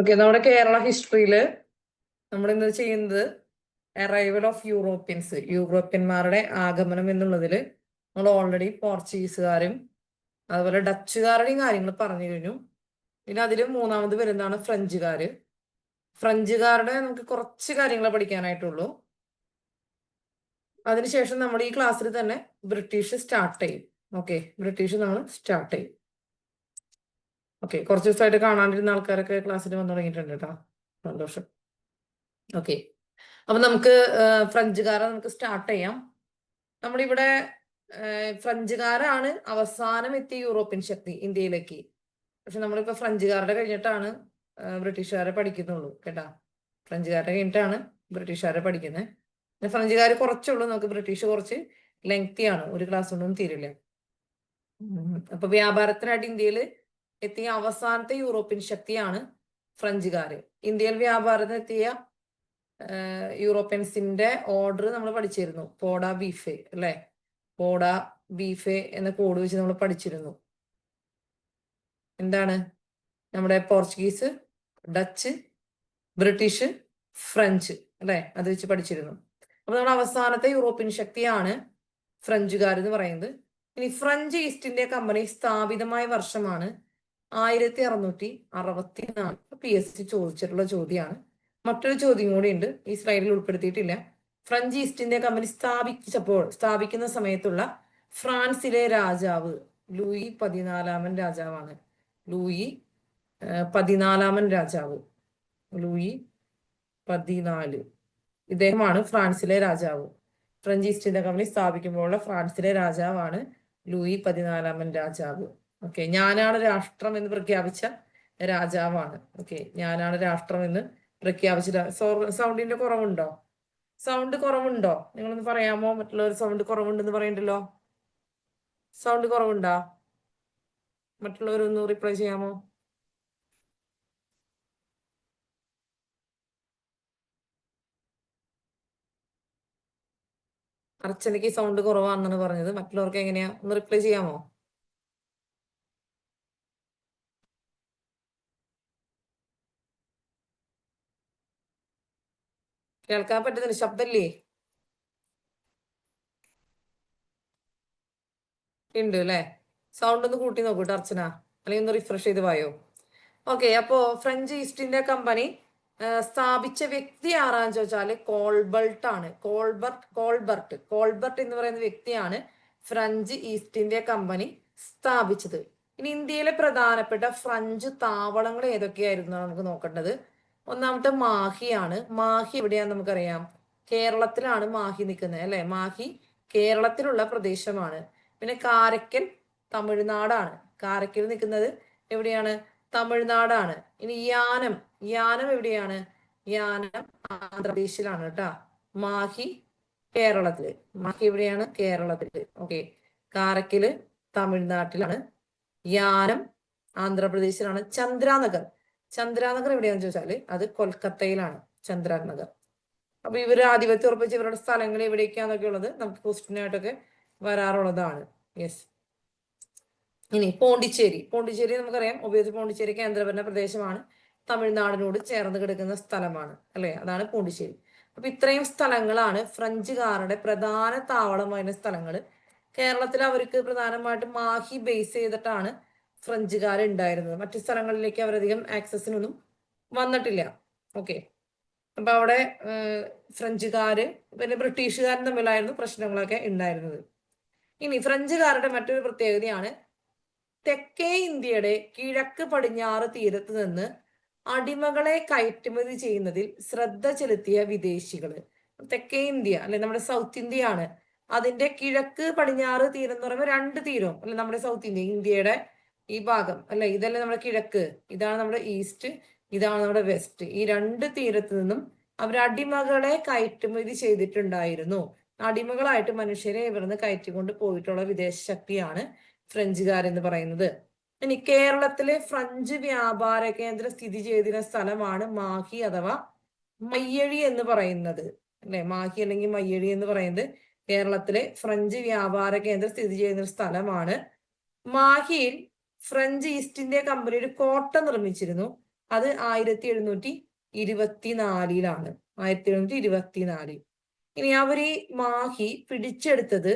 Okay നമ്മുടെ കേരള ഹിസ്റ്ററിയിൽ നമ്മൾ ഇന്ന് ചെയ്യുന്നത് അറൈവൽ ഓഫ് യൂറോപ്യൻസ് യൂറോപ്യന്മാരുടെ ആഗമനം എന്നുള്ളതിൽ നമ്മൾ ഓൾറെഡി പോർച്ചുഗീസുകാരും അതുപോലെ ഡച്ചുകാരുടെയും കാര്യങ്ങൾ പറഞ്ഞു കഴിഞ്ഞു. പിന്നെ അതിൽ മൂന്നാമത് വരുന്നതാണ് ഫ്രഞ്ചുകാര് ഫ്രഞ്ചുകാരുടെ നമുക്ക് കുറച്ച് കാര്യങ്ങൾ പഠിക്കാനായിട്ടുള്ളൂ. അതിനുശേഷം നമ്മൾ ഈ ക്ലാസ്സിൽ തന്നെ ബ്രിട്ടീഷ് സ്റ്റാർട്ട് ചെയ്യും. ഓക്കെ ബ്രിട്ടീഷ് നമ്മൾ സ്റ്റാർട്ട് ചെയ്യും. ഓക്കെ കുറച്ച് ദിവസമായിട്ട് കാണാണ്ടിരുന്ന ആൾക്കാരൊക്കെ ക്ലാസ്സിൽ വന്നു തുടങ്ങിയിട്ടുണ്ട് കേട്ടോ. സന്തോഷം. ഓക്കെ അപ്പൊ നമുക്ക് ഫ്രഞ്ചുകാരെ നമുക്ക് സ്റ്റാർട്ട് ചെയ്യാം. നമ്മളിവിടെ ഫ്രഞ്ചുകാരാണ് അവസാനം എത്തി യൂറോപ്യൻ ശക്തി ഇന്ത്യയിലേക്ക്. പക്ഷെ നമ്മളിപ്പോ ഫ്രഞ്ചുകാരുടെ കഴിഞ്ഞിട്ടാണ് ബ്രിട്ടീഷുകാരെ പഠിക്കുന്നുള്ളൂ കേട്ടാ. ഫ്രഞ്ചുകാരുടെ കഴിഞ്ഞിട്ടാണ് ബ്രിട്ടീഷുകാരെ പഠിക്കുന്നത് ഫ്രഞ്ചുകാർ കുറച്ചുള്ളൂ നമുക്ക് ബ്രിട്ടീഷ് കുറച്ച് ലെങ്തി ആണ് ഒരു ക്ലാസ് ഒന്നും തീരില്ല. അപ്പൊ വ്യാപാരത്തിനായിട്ട് ഇന്ത്യയിൽ എത്തിയ അവസാനത്തെ യൂറോപ്യൻ ശക്തിയാണ് ഫ്രഞ്ചുകാര്. ഇന്ത്യയിൽ വ്യാപാരത്തിന് എത്തിയ യൂറോപ്യൻസിന്റെ ഓർഡർ നമ്മൾ പഠിച്ചിരുന്നു. പോഡ ബീഫെ അല്ലെ? പോഡ ബീഫെ എന്ന കോഡ് വെച്ച് നമ്മൾ പഠിച്ചിരുന്നു. എന്താണ്? നമ്മുടെ പോർച്ചുഗീസ് ഡച്ച് ബ്രിട്ടീഷ് ഫ്രഞ്ച് അല്ലെ? അത് വെച്ച് പഠിച്ചിരുന്നു. അപ്പൊ നമ്മുടെ അവസാനത്തെ യൂറോപ്യൻ ശക്തിയാണ് ഫ്രഞ്ചുകാർ എന്ന് പറയുന്നത്. ഇനി ഫ്രഞ്ച് ഈസ്റ്റ് ഇന്ത്യ കമ്പനി സ്ഥാപിതമായ വർഷമാണ് ആയിരത്തി അറുന്നൂറ്റി അറുപത്തി നാല് പി എസ് സി ചോദിച്ചിട്ടുള്ള ചോദ്യമാണ് മറ്റൊരു ചോദ്യം കൂടി ഉണ്ട്. ഈ സ്ലൈഡിൽ ഉൾപ്പെടുത്തിയിട്ടില്ല. ഫ്രഞ്ച് ഈസ്റ്റ് ഇന്ത്യ കമ്പനി സ്ഥാപിച്ചപ്പോൾ സ്ഥാപിക്കുന്ന സമയത്തുള്ള ഫ്രാൻസിലെ രാജാവ് ലൂയി പതിനാലാമൻ രാജാവാണ്. ലൂയി പതിനാലാമൻ രാജാവ്. ലൂയി പതിനാല്. ഇദ്ദേഹമാണ് ഫ്രാൻസിലെ രാജാവ്. ഫ്രഞ്ച് ഈസ്റ്റ് ഇന്ത്യ കമ്പനി സ്ഥാപിക്കുമ്പോഴുള്ള ഫ്രാൻസിലെ രാജാവാണ് ലൂയി പതിനാലാമൻ രാജാവ്. ഓക്കെ ഞാനാണ് രാഷ്ട്രം എന്ന് പ്രഖ്യാപിച്ച രാജാവാണ്. ഓക്കെ ഞാനാണ് രാഷ്ട്രം എന്ന് പ്രഖ്യാപിച്ച സൗണ്ടിന്റെ കുറവുണ്ടോ? സൗണ്ട് കുറവുണ്ടോ? നിങ്ങളൊന്ന് പറയാമോ? മറ്റുള്ളവർ സൗണ്ട് കുറവുണ്ടെന്ന് പറയണ്ടല്ലോ? സൗണ്ട് കുറവുണ്ടോ? മറ്റുള്ളവരൊന്ന് റിപ്ലൈ ചെയ്യാമോ? അർച്ചനയ്ക്ക് സൗണ്ട് കുറവാണെന്നാണ് പറഞ്ഞത്. മറ്റുള്ളവർക്ക് എങ്ങനെയാ? ഒന്ന് റിപ്ലൈ ചെയ്യാമോ? കേൾക്കാൻ പറ്റുന്നില്ല. ശബ്ദല്ലേ ഉണ്ട് അല്ലേ? സൗണ്ട് ഒന്ന് കൂട്ടി നോക്കൂട്ടോ അർച്ചന. അല്ലെങ്കിൽ ഒന്ന് റിഫ്രഷ് ചെയ്ത് പോയോ ഓക്കെ അപ്പോ ഫ്രഞ്ച് ഈസ്റ്റ് ഇന്ത്യ കമ്പനി സ്ഥാപിച്ച വ്യക്തി ആരാന്ന് ചോദിച്ചാൽ കോൾബർട്ട് ആണ്. കോൾബർട്ട് കോൾബർട്ട് കോൾബർട്ട് എന്ന് പറയുന്ന വ്യക്തിയാണ് ഫ്രഞ്ച് ഈസ്റ്റ് ഇന്ത്യ കമ്പനി സ്ഥാപിച്ചത്. ഇനി ഇന്ത്യയിലെ പ്രധാനപ്പെട്ട ഫ്രഞ്ച് താവളങ്ങൾ ഏതൊക്കെയായിരുന്നു നമുക്ക് നോക്കേണ്ടത്. ഒന്നാമത്തെ മാഹിയാണ്. മാഹി എവിടെയാന്ന് നമുക്കറിയാം. കേരളത്തിലാണ് മാഹി നിൽക്കുന്നത് അല്ലെ? മാഹി കേരളത്തിലുള്ള പ്രദേശമാണ്. പിന്നെ കാരക്കൽ തമിഴ്നാടാണ്. കാരക്കൽ നിൽക്കുന്നത് എവിടെയാണ്? തമിഴ്നാടാണ്. ഇനി യാനം യാനം എവിടെയാണ്? യാനം ആന്ധ്രാപ്രദേശിലാണ് കേട്ടാ. മാഹി കേരളത്തിൽ മാഹി എവിടെയാണ്? കേരളത്തിൽ ഓക്കെ. കാരക്കൽ തമിഴ്നാട്ടിലാണ്. യാനം ആന്ധ്രാപ്രദേശിലാണ്. ചന്ദ്രാനഗർ. ചന്ദ്രാനഗർ എവിടെയാണെന്ന് ചോദിച്ചാൽ അത് കൊൽക്കത്തയിലാണ് ചന്ദ്രാനഗർ അപ്പൊ ഇവർ ആധിപത്യം ഉറപ്പിച്ച് ഇവരുടെ സ്ഥലങ്ങൾ എവിടേക്കാന്നൊക്കെ ഉള്ളത് നമുക്ക് ക്വസ്റ്റിനായിട്ടൊക്കെ വരാറുള്ളതാണ്. യെസ് ഇനി പോണ്ടിച്ചേരി. പോണ്ടിച്ചേരി നമുക്കറിയാം. ഉപയോഗിച്ച് പോണ്ടിച്ചേരി കേന്ദ്രഭരണ പ്രദേശമാണ്. തമിഴ്നാടിനോട് ചേർന്ന് കിടക്കുന്ന സ്ഥലമാണ്. അല്ലെ? അതാണ് പോണ്ടിച്ചേരി. അപ്പൊ ഇത്രയും സ്ഥലങ്ങളാണ് ഫ്രഞ്ചുകാരുടെ പ്രധാന താവളമായിരുന്ന സ്ഥലങ്ങൾ കേരളത്തിൽ അവർക്ക് പ്രധാനമായിട്ടും മാഹി ബേസ് ചെയ്തിട്ടാണ് ഫ്രഞ്ചുകാർ ഉണ്ടായിരുന്നത് മറ്റു സ്ഥലങ്ങളിലേക്ക് അവരധികം ആക്സസിനൊന്നും വന്നിട്ടില്ല. ഓക്കെ അപ്പൊ അവിടെ ഫ്രഞ്ചുകാര് പിന്നെ ബ്രിട്ടീഷുകാരും തമ്മിലായിരുന്നു പ്രശ്നങ്ങളൊക്കെ ഉണ്ടായിരുന്നത്. ഇനി ഫ്രഞ്ചുകാരുടെ മറ്റൊരു പ്രത്യേകതയാണ് തെക്കേ ഇന്ത്യയുടെ കിഴക്ക് പടിഞ്ഞാറ് തീരത്ത് നിന്ന് അടിമകളെ കയറ്റുമതി ചെയ്യുന്നതിൽ ശ്രദ്ധ ചെലുത്തിയ വിദേശികൾ. തെക്കേ ഇന്ത്യ അല്ലെ നമ്മുടെ സൗത്ത് ഇന്ത്യയാണ്. അതിന്റെ കിഴക്ക് പടിഞ്ഞാറ് തീരം എന്ന് പറയുമ്പോൾ രണ്ട് തീരവും അല്ലെ നമ്മുടെ സൗത്ത് ഇന്ത്യ ഇന്ത്യയുടെ ഈ ഭാഗം അല്ലെ? ഇതല്ലേ നമ്മുടെ കിഴക്ക്. ഇതാണ് നമ്മുടെ ഈസ്റ്റ് ഇതാണ് നമ്മുടെ വെസ്റ്റ്. ഈ രണ്ട് തീരത്ത് നിന്നും അവർ അടിമകളെ കയറ്റുമതി ചെയ്തിട്ടുണ്ടായിരുന്നു. അടിമകളായിട്ട് മനുഷ്യരെ ഇവിടുന്ന് കയറ്റിക്കൊണ്ട് പോയിട്ടുള്ള വിദേശ ശക്തിയാണ് ഫ്രഞ്ചുകാരെന്ന് പറയുന്നത്. ഇനി കേരളത്തിലെ ഫ്രഞ്ച് വ്യാപാര കേന്ദ്രം സ്ഥിതി ചെയ്തിരുന്ന സ്ഥലമാണ് മാഹി അഥവാ മയ്യഴി എന്ന് പറയുന്നത്. അല്ലെ? മാഹി അല്ലെങ്കിൽ മയ്യഴി എന്ന് പറയുന്നത് കേരളത്തിലെ ഫ്രഞ്ച് വ്യാപാര കേന്ദ്രം സ്ഥിതി ചെയ്യുന്ന സ്ഥലമാണ്. മാഹിയിൽ ഫ്രഞ്ച് ഈസ്റ്റ് ഇന്ത്യ കമ്പനി ഒരു കോട്ട നിർമ്മിച്ചിരുന്നു. അത് ആയിരത്തി എഴുന്നൂറ്റി ഇരുപത്തിനാലിലാണ് ആയിരത്തി എഴുന്നൂറ്റി ഇരുപത്തിനാലിൽ ഇനി അവർ ഈ മാഹി പിടിച്ചെടുത്തത്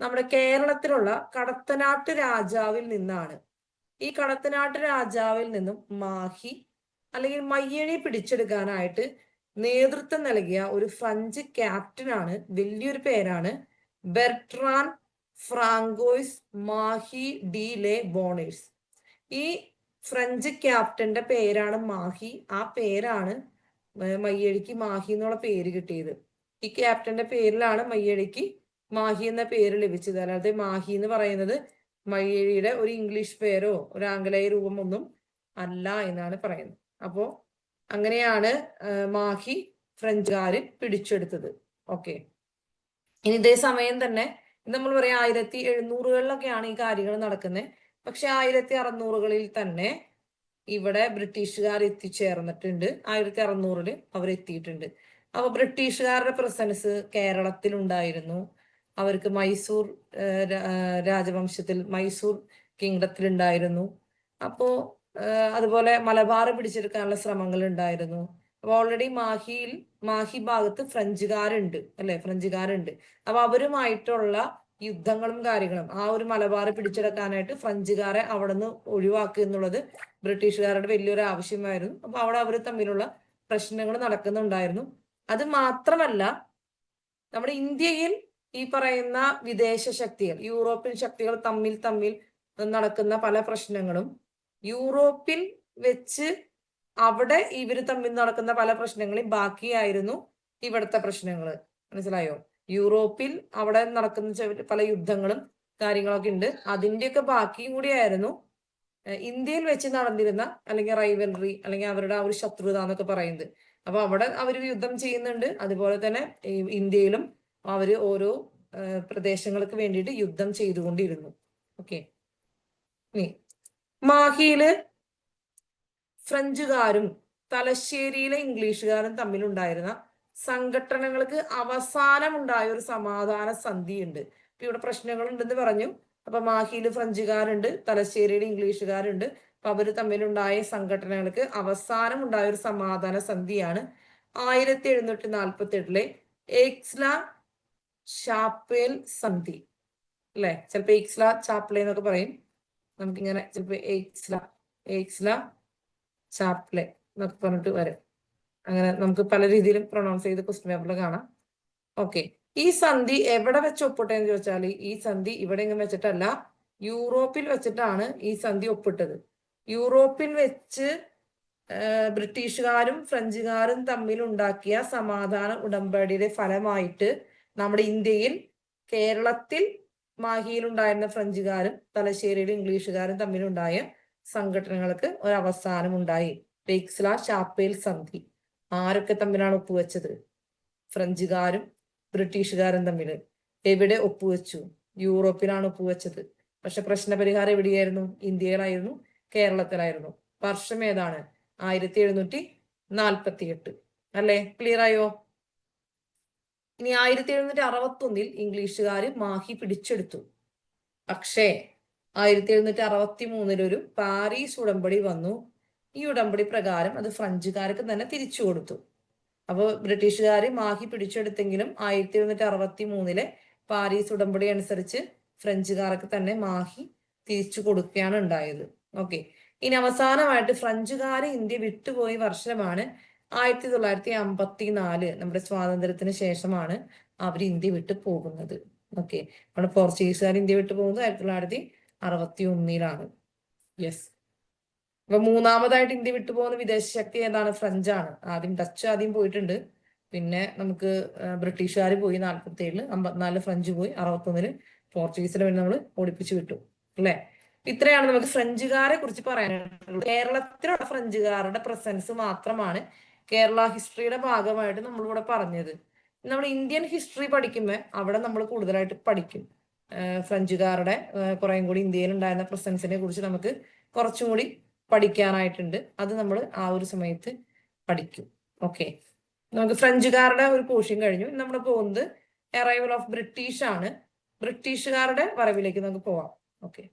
നമ്മുടെ കേരളത്തിലുള്ള കടത്തനാട്ട് രാജാവിൽ നിന്നാണ്. ഈ കടത്തനാട്ട് രാജാവിൽ നിന്നും മാഹി അല്ലെങ്കിൽ മയ്യഴി പിടിച്ചെടുക്കാനായിട്ട് നേതൃത്വം നൽകിയ ഒരു ഫ്രഞ്ച് ക്യാപ്റ്റനാണ് വലിയൊരു പേരാണ് ബെർട്രാൻ ഫ്രാങ്കോയ്സ് മാഹി ഡി ലെ ബോണേഴ്സ്. ഈ ഫ്രഞ്ച് ക്യാപ്റ്റന്റെ പേരാണ് മാഹി. ആ പേരാണ് മയ്യഴിക്ക് മാഹി എന്നുള്ള പേര് കിട്ടിയത്. ഈ ക്യാപ്റ്റന്റെ പേരിലാണ് മയ്യഴിക്ക് മാഹി എന്ന പേര് ലഭിച്ചത്. അല്ലാതെ മാഹി എന്ന് പറയുന്നത് മയ്യഴിയുടെ ഒരു ഇംഗ്ലീഷ് പേരോ ഒരു ആംഗലേയ രൂപമൊന്നും അല്ല എന്നാണ് പറയുന്നത്. അപ്പോ അങ്ങനെയാണ് മാഹി ഫ്രഞ്ചുകാർ പിടിച്ചെടുത്തത്. ഓക്കെ. ഇനി ഇതേ സമയം തന്നെ നമ്മൾ പറയാം ആയിരത്തി എഴുന്നൂറുകളിലൊക്കെയാണ് ഈ കാര്യങ്ങൾ നടക്കുന്നത് പക്ഷെ ആയിരത്തി അറുന്നൂറുകളിൽ തന്നെ ഇവിടെ ബ്രിട്ടീഷുകാർ എത്തിച്ചേർന്നിട്ടുണ്ട്. ആയിരത്തി അറുന്നൂറിൽ അവർ എത്തിയിട്ടുണ്ട്. അപ്പൊ ബ്രിട്ടീഷുകാരുടെ പ്രസൻസ് കേരളത്തിൽ ഉണ്ടായിരുന്നു. അവർക്ക് മൈസൂർ രാജവംശത്തിൽ മൈസൂർ കിങ്ഡത്തിൽ ഉണ്ടായിരുന്നു. അപ്പോ അതുപോലെ മലബാർ പിടിച്ചെടുക്കാനുള്ള ശ്രമങ്ങൾ ഉണ്ടായിരുന്നു. അപ്പൊ ഓൾറെഡി മാഹിയിൽ മാഹി ഭാഗത്ത് ഫ്രഞ്ചുകാരുണ്ട് അല്ലെ? ഫ്രഞ്ചുകാരുണ്ട്. അപ്പൊ അവരുമായിട്ടുള്ള യുദ്ധങ്ങളും കാര്യങ്ങളും ആ ഒരു മലബാർ പിടിച്ചെടുക്കാനായിട്ട് ഫ്രഞ്ചുകാരെ അവിടെ നിന്ന് ഒഴിവാക്കുക എന്നുള്ളത് ബ്രിട്ടീഷുകാരുടെ വലിയൊരു ആവശ്യമായിരുന്നു. അപ്പൊ അവിടെ അവർ തമ്മിലുള്ള പ്രശ്നങ്ങൾ നടക്കുന്നുണ്ടായിരുന്നു. അത് മാത്രമല്ല നമ്മുടെ ഇന്ത്യയിൽ ഈ പറയുന്ന വിദേശ ശക്തികൾ യൂറോപ്യൻ ശക്തികൾ തമ്മിൽ തമ്മിൽ നടക്കുന്ന പല പ്രശ്നങ്ങളും യൂറോപ്പിൽ വെച്ച് അവിടെ ഇവർ തമ്മിൽ നടക്കുന്ന പല പ്രശ്നങ്ങളും ബാക്കിയായിരുന്നു ഇവിടുത്തെ പ്രശ്നങ്ങൾ മനസ്സിലായോ? യൂറോപ്പിൽ അവിടെ നടക്കുന്ന പല യുദ്ധങ്ങളും കാര്യങ്ങളൊക്കെ ഉണ്ട്. അതിന്റെയൊക്കെ ബാക്കിയും കൂടിയായിരുന്നു. ഇന്ത്യയിൽ വെച്ച് നടന്നിരുന്ന അല്ലെങ്കിൽ റൈവൽറി അല്ലെങ്കിൽ അവരുടെ ആ ഒരു ശത്രുത എന്നൊക്കെ പറയുന്നത്. അപ്പൊ അവിടെ അവർ യുദ്ധം ചെയ്യുന്നുണ്ട്. അതുപോലെ തന്നെ ഇന്ത്യയിലും അവർ ഓരോ പ്രദേശങ്ങൾക്ക് വേണ്ടിയിട്ട് യുദ്ധം ചെയ്തുകൊണ്ടിരുന്നു. ഓക്കെ. മാഹിയിൽ ഫ്രഞ്ചുകാരും തലശ്ശേരിയിലെ ഇംഗ്ലീഷുകാരും തമ്മിലുണ്ടായിരുന്ന സംഘടനകൾക്ക് അവസാനം ഉണ്ടായ ഒരു സമാധാന സന്ധി ഉണ്ട് ഇപ്പൊ ഇവിടെ പ്രശ്നങ്ങളുണ്ടെന്ന് പറഞ്ഞു. അപ്പൊ മാഹിയിൽ ഫ്രഞ്ചുകാരുണ്ട് തലശ്ശേരിയിൽ ഇംഗ്ലീഷുകാരുണ്ട്. അപ്പൊ അവർ തമ്മിലുണ്ടായ സംഘടനകൾക്ക് അവസാനം ഉണ്ടായ ഒരു സമാധാന സന്ധിയാണ് ആയിരത്തി എഴുന്നൂറ്റി നാൽപ്പത്തി എട്ടിലെ എക്സ്ല ഷാപ്പേൽ സന്ധി. അല്ലെ? ചിലപ്പോ എക്സ്ല ചാപ്പിളെന്നൊക്കെ പറയും. നമുക്കിങ്ങനെ ചിലപ്പോ എക്സ്ല എക്സ്ല ചാപ്ലെ എന്നൊക്കെ പറഞ്ഞിട്ട് വരും. അങ്ങനെ നമുക്ക് പല രീതിയിലും പ്രൊണൗൺസ് ചെയ്ത് ക്വസ്റ്റ്യൻ പേപ്പറിൽ കാണാം. ഓക്കെ ഈ സന്ധി എവിടെ വെച്ച് ഒപ്പിട്ടെ എന്ന് ചോദിച്ചാൽ ഈ സന്ധി ഇവിടെ എങ്ങനെ വെച്ചിട്ടല്ല യൂറോപ്പിൽ വെച്ചിട്ടാണ് ഈ സന്ധി ഒപ്പിട്ടത്. യൂറോപ്പിൽ വെച്ച് ബ്രിട്ടീഷുകാരും ഫ്രഞ്ചുകാരും തമ്മിൽ ഉണ്ടാക്കിയ സമാധാന ഉടമ്പടിയുടെ ഫലമായിട്ട് നമ്മുടെ ഇന്ത്യയിൽ കേരളത്തിൽ മാഹിയിൽ ഉണ്ടായിരുന്ന ഫ്രഞ്ചുകാരും തലശ്ശേരിയിൽ ഇംഗ്ലീഷുകാരും തമ്മിലുണ്ടായ സംഘടനകൾക്ക് ഒരു അവസാനം ഉണ്ടായി ബേക്സ്ല ഷാപ്പേൽ സന്ധി. ആരൊക്കെ തമ്മിലാണ് ഒപ്പുവെച്ചത്? ഫ്രഞ്ചുകാരും ബ്രിട്ടീഷുകാരും തമ്മിൽ എവിടെ ഒപ്പുവെച്ചു? യൂറോപ്പിലാണ് ഒപ്പുവെച്ചത്. പക്ഷെ പ്രശ്നപരിഹാരം എവിടെയായിരുന്നു? ഇന്ത്യയിലായിരുന്നു കേരളത്തിലായിരുന്നു. വർഷം ഏതാണ്? ആയിരത്തി എഴുന്നൂറ്റി നാൽപ്പത്തി എട്ട് അല്ലെ? ക്ലിയർ ആയോ? ഇനി ആയിരത്തി എഴുന്നൂറ്റി അറുപത്തി ഒന്നിൽ ഇംഗ്ലീഷുകാർ മാഹി പിടിച്ചെടുത്തു. പക്ഷേ ആയിരത്തി എഴുന്നൂറ്റി അറുപത്തി മൂന്നിലൊരു പാരീസ് ഉടമ്പടി വന്നു. ഈ ഉടമ്പടി പ്രകാരം അത് ഫ്രഞ്ചുകാർക്ക് തന്നെ തിരിച്ചു കൊടുത്തു. അപ്പോൾ ബ്രിട്ടീഷുകാർ മാഹി പിടിച്ചെടുത്തെങ്കിലും ആയിരത്തി എഴുന്നൂറ്റി അറുപത്തി മൂന്നിലെ പാരീസ് ഉടമ്പടി അനുസരിച്ച് ഫ്രഞ്ചുകാർക്ക് തന്നെ മാഹി തിരിച്ചു കൊടുക്കുകയാണ് ഉണ്ടായത്. ഓക്കെ. ഇനി അവസാനമായിട്ട് ഫ്രഞ്ചുകാർ ഇന്ത്യ വിട്ടുപോയ വർഷമാണ് ആയിരത്തി തൊള്ളായിരത്തി അമ്പത്തി നാല് നമ്മുടെ സ്വാതന്ത്ര്യത്തിന് ശേഷമാണ് അവർ ഇന്ത്യ വിട്ടു പോകുന്നത്. ഓക്കെ. നമ്മുടെ പോർച്ചുഗീസുകാർ ഇന്ത്യ വിട്ടു പോകുന്നത് ആയിരത്തി തൊള്ളായിരത്തി അറുപത്തി ഒന്നിലാണ് യെസ് അപ്പൊ മൂന്നാമതായിട്ട് ഇന്ത്യ വിട്ടുപോകുന്ന വിദേശ ശക്തി ഏതാണ്? ഫ്രഞ്ച് ആണ്. ആദ്യം ഡച്ച് ആദ്യം പോയിട്ടുണ്ട്. പിന്നെ നമുക്ക് ബ്രിട്ടീഷുകാർ പോയി നാൽപ്പത്തി ഏഴിൽ അമ്പത്തിനാലിൽ ഫ്രഞ്ച് പോയി അറുപത്തൊന്നിൽ പോർച്ചുഗീസിനെ പിന്നെ നമ്മൾ ഓടിപ്പിച്ചു വിട്ടു. അല്ലെ? ഇത്രയാണ് നമുക്ക് ഫ്രഞ്ചുകാരെ കുറിച്ച് പറയാനുള്ളത്. കേരളത്തിലുള്ള ഫ്രഞ്ചുകാരുടെ പ്രസൻസ് മാത്രമാണ് കേരള ഹിസ്റ്ററിയുടെ ഭാഗമായിട്ട് നമ്മളിവിടെ പറഞ്ഞത്. നമ്മൾ ഇന്ത്യൻ ഹിസ്റ്ററി പഠിക്കുമ്പോൾ അവിടെ നമ്മൾ കൂടുതലായിട്ട് പഠിക്കും. ഫ്രഞ്ചുകാരുടെ കുറേയും കൂടി ഇന്ത്യയിൽ ഉണ്ടായിരുന്ന പ്രസൻസിനെ കുറിച്ച് നമുക്ക് കുറച്ചും കൂടി പഠിക്കാനായിട്ടുണ്ട്. അത് നമ്മൾ ആ ഒരു സമയത്ത് പഠിക്കും. ഓക്കെ. നമുക്ക് ഫ്രഞ്ചുകാരുടെ ഒരു പോർഷൻ കഴിഞ്ഞു. നമ്മൾ പോകുന്നത് അറൈവൽ ഓഫ് ബ്രിട്ടീഷ് ആണ്. ബ്രിട്ടീഷുകാരുടെ വരവിലേക്ക് നമുക്ക് പോവാം. ഓക്കെ.